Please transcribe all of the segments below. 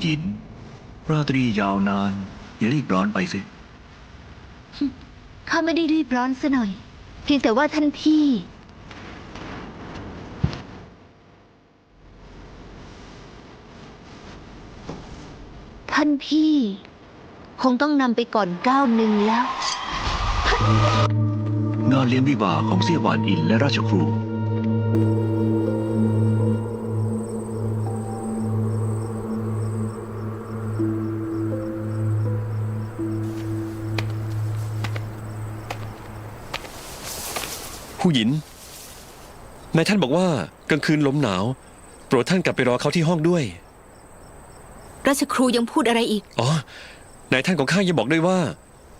หยิน ราตรียาวนาน อย่ารีบร้อนไปสิ ข้าไม่ได้รีบร้อนซะหน่อย เพียงแต่ว่าท่านพี่ ท่านพี่ คงต้องนำไปก่อนก้าวหนึ่งแล้ว งานเลี้ยงวิวาห์ของเสี่ยหวานอินและราชครู ผู้หญินนายท่านบอกว่ากลางคืนลมหนาว โปรดท่านกลับไปรอเขาที่ห้องด้วย ราชครูยังพูดอะไรอีก อ๋อนายท่านของข้ายังบอกด้วยว่า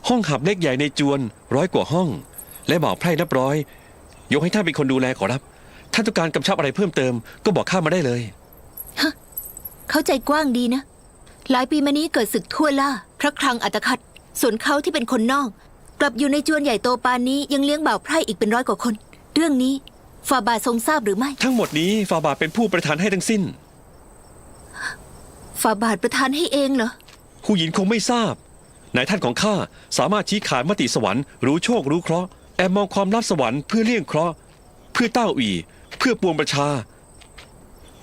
ห้องหับเล็กใหญ่ในจวนร้อยกว่าห้อง และบ่าวไพร่นับร้อย ยกให้ท่านเป็นคนดูแลขอรับ ท่านต้องการกำชับอะไรเพิ่มเติม ก็บอกข้ามาได้เลยเข้าใจกว้างดีนะ หลายปีมานี้เกิดศึกทั่วล่า พระคลังอัตคัดส่วนเขาที่เป็นคนนอก กลับอยู่ในจวนใหญ่โตปานนี้ยังเลี้ยงบ่าวไพร่อีกเป็นร้อยกว่าคน เรื่องนี้ฝ่าบาททรงทราบหรือไม่ ทั้งหมดนี้ฟาบาทเป็นผู้ประทานให้ทั้งสิ้นฝ่าบาทประทานให้เองเหรอผู้หญินคงไม่ทราบนายท่านของข้าสามารถชี้ขาดมติสวรรค์รู้โชครู้เคราะห์แอบมองความลับสวรรค์เพื่อเลี่ยงเคราะห์เพื่อเต้าอีเพื่อปวงประชา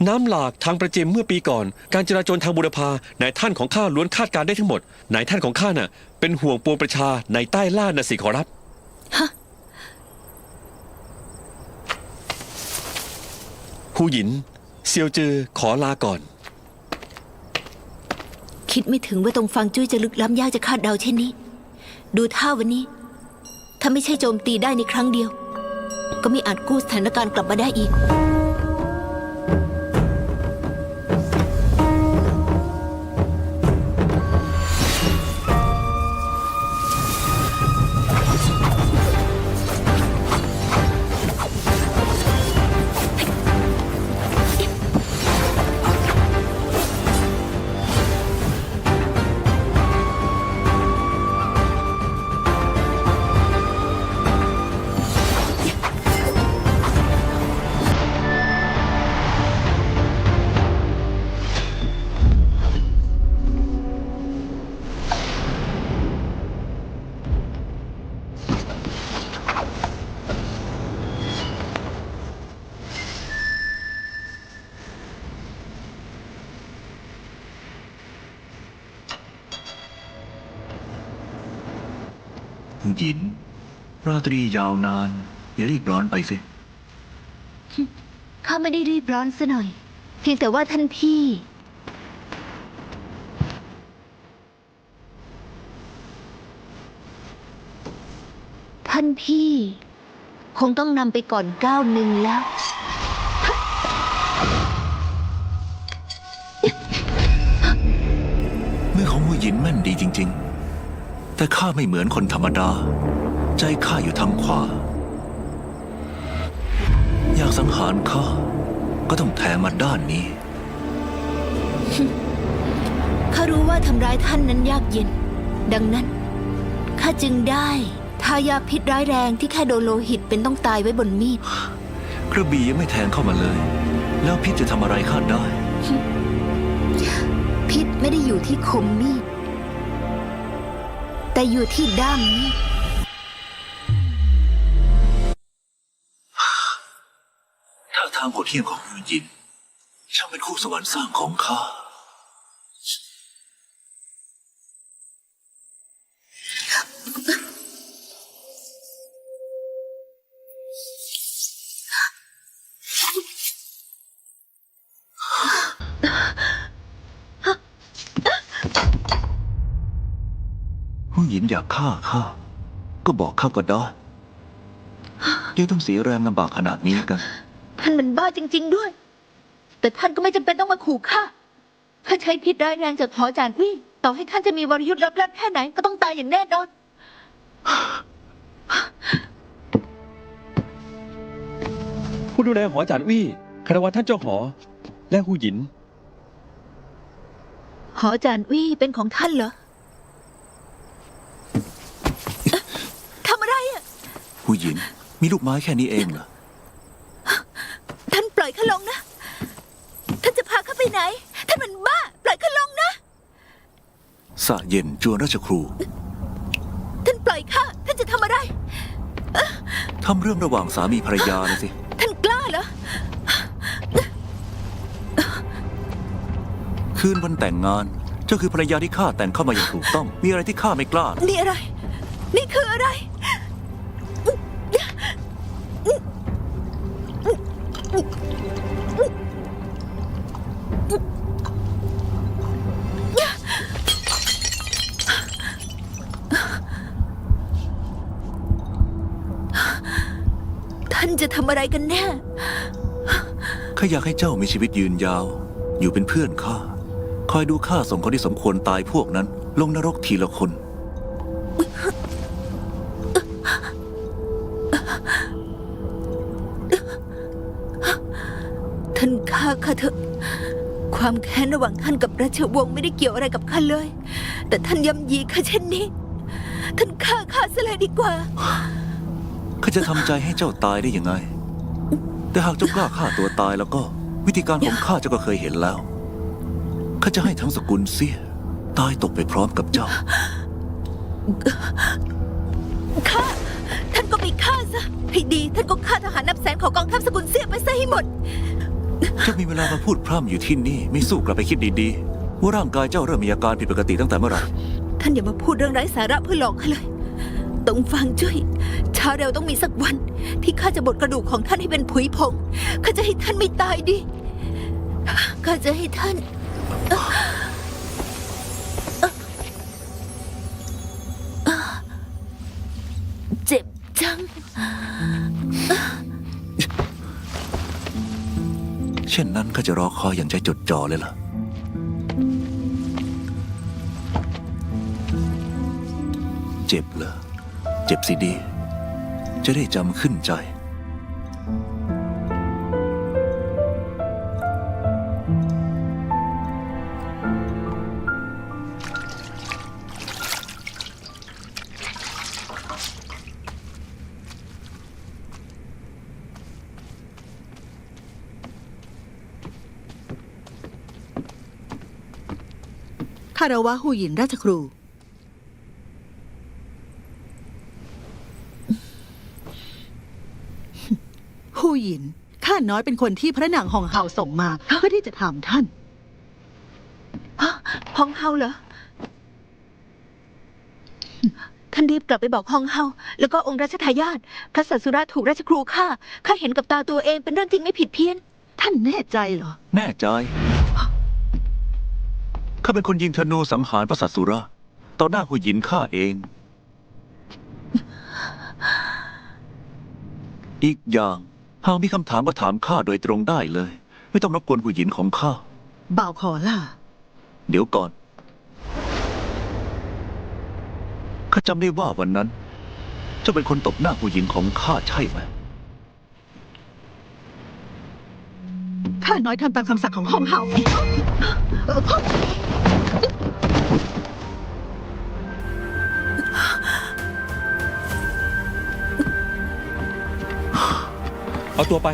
น้ำหลากทางประเจมเมื่อปีก่อน การจราจรทางบุรพานายท่านของข้าล้วนคาดการณ์ได้ทั้งหมดนายท่านของข้าน่ะ เป็นห่วงปวงประชาในใต้ล่าน่ะสิขอรับฮะผู้หญิน เซียวจือขอลาก่อน คิดไม่ถึงว่าตรงฟังจุ้ยจะลึกล้ำยากจะคาดเดาเช่นนี้ ดูท่าวันนี้ ถ้าไม่ใช่โจมตีได้ในครั้งเดียว ก็ไม่อาจกู้สถานการณ์กลับมาได้อีก หยิน ราตรียาวนาน อย่ารีบร้อนไปสิ ข้าไม่ได้รีบร้อนซะหน่อย เพียงแต่ว่าท่านพี่ ท่านพี่ คงต้องนำไปก่อนก้าวหนึ่งแล้ว มือของหูหยินแม่นดีจริงๆ แต่ข้าไม่เหมือนคนธรรมดา ใจข้าอยู่ทางขวา อยากสังหารข้าก็ต้องแทงมาด้านนี้ ข้ารู้ว่าทำร้ายท่านนั้นยากเย็น ดังนั้นข้าจึงได้ ทายาพิษร้ายแรงที่แค่โดนโลหิตเป็นต้องตายไว้บนมีด กระบี่ยังไม่แทงเข้ามาเลย แล้วพิษจะทำอะไรข้าได้ พิษไม่ได้อยู่ที่คมมีด แต่อยู่ที่ด้ามนี้ท่าทางโหดเหี้ยมของยูยินช่างเป็นคู่สวรรค์สร้างของข้า หญิงอยากฆ่าข้าก็บอกข้าก็ได้เดี๋ยวต้องเสียแรงลำบากขนาดนี้กัน ท่านมันบ้าจริง ๆด้วย แต่ท่านก็ไม่จำเป็นต้องมาขู่ข้าถ้าใช้พิษร้ายแรงจากหอจานวี่ต่อให้ท่านจะมีวรยุทธ์ลับๆแค่ไหนก็ต้องตายอย่างแน่นอน ผู้ดูแลหอจานวี่คารวะท่านเจ้าหอ และหูหยิน หอจานวี่เป็นของท่านเหรอ ทำอะไรอะ ผู้หญิง มีลูกไม้แค่นี้เองเหรอ ท่านปล่อยข้าลงนะ ท่านจะพาข้าไปไหน ท่านมันบ้า ปล่อยข้าลงนะะเย็นจวนราชครู ท่านปล่อยข้า ท่านจะทำอะไร ทำเรื่องระหว่างสามีภรรยานะสิ ท่านกล้าเหรอ คืนวันแต่งงาน เจ้าคือภรรยาที่ข้าแต่งเข้ามาอย่างถูกต้อง มีอะไรที่ข้าไม่กล้า นี่อะไร นี่คืออะไรานจะทำอะไรกันแน่ ข้าอยากให้เจ้ามีชีวิตยืนยาว อยู่เป็นเพื่อนข้า คอยดูข้าส่งคนที่สมควรตายพวกนั้น ลงนรกทีละคน ท่านฆ่าข้าเถอะ ความแค้นระหว่างท่านกับราชวงศ์ไม่ได้เกี่ยวอะไรกับข้าเลย แต่ท่านย่ำยีข้าเช่นนี้ ท่านฆ่าข้าซะเลยดีกว่า ข้าจะทำใจให้เจ้าตายได้ยังไง แต่หากเจ้ากล้าฆ่าตัวตายแล้วก็ วิธีการของข้าเจ้าก็เคยเห็นแล้ว ข้าจะให้ทั้งสกุลเสีย ตายตกไปพร้อมกับเจ้า ฆ่า ท่านก็ไปฆ่าซะ ให้ดี ท่านก็ฆ่าทหารนับแสนของกองทัพสกุลเสียไปซะให้หมด เจ้ามีเวลามาพูดพร่ำอยู่ที่นี่ ไม่สู้กลับไปคิดดีๆ ว่าร่างกายเจ้าเริ่มมีอาการผิดปกติตั้งแต่เมื่อไหร่ ท่านอย่ามาพูดเรื่องไร้สาระเพื่อหลอกข้าเลย ต้องฟังจุ้ยช้าเร็วต้องมีสักวัน ที่ข้าจะบดกระดูกของท่านให้เป็นผุยผงข้าจะให้ท่านไม่ตายดิข้าจะให้ท่านเจ็บจังเช่นนั้นข้าจะรอคอยอย่างใจจดจ่อเลยล่ะเจ็บเหรอ เจ็บสิดี จะได้จำขึ้นใจ คารวะหูหยินราชครู หูหยินข้าน้อยเป็นคนที่พระนางหองเฮาส่งมา เพื่อที่จะถามท่านฮองเฮาเหรอ ท่านรีบกลับไปบอกฮองเฮาแล้วก็องค์รัชทายาทพระสัสุระถูกราชครูฆ่าข้าเห็นกับตาตัวเองเป็นเรื่องจริงไม่ผิดเพี้ยน ท่านแน่ใจเหรอ แน่ใจ ข้าเป็นคนยิงธนูสังหารพระสัตสุระต่อหน้าหูหยินข้าเอง อีกอย่าง หากมีคำถามก็ถามข้าโดยตรงได้เลย ไม่ต้องรบกวนหูหยินของข้า บ่าวขอล่ะ เดี๋ยวก่อน ข้าจำได้ว่าวันนั้น เจ้าเป็นคนตบหน้าผู้หญิงของข้าใช่ไหม ข้าน้อยทำตามคำสั่งของหองเฮา เอาตัวไป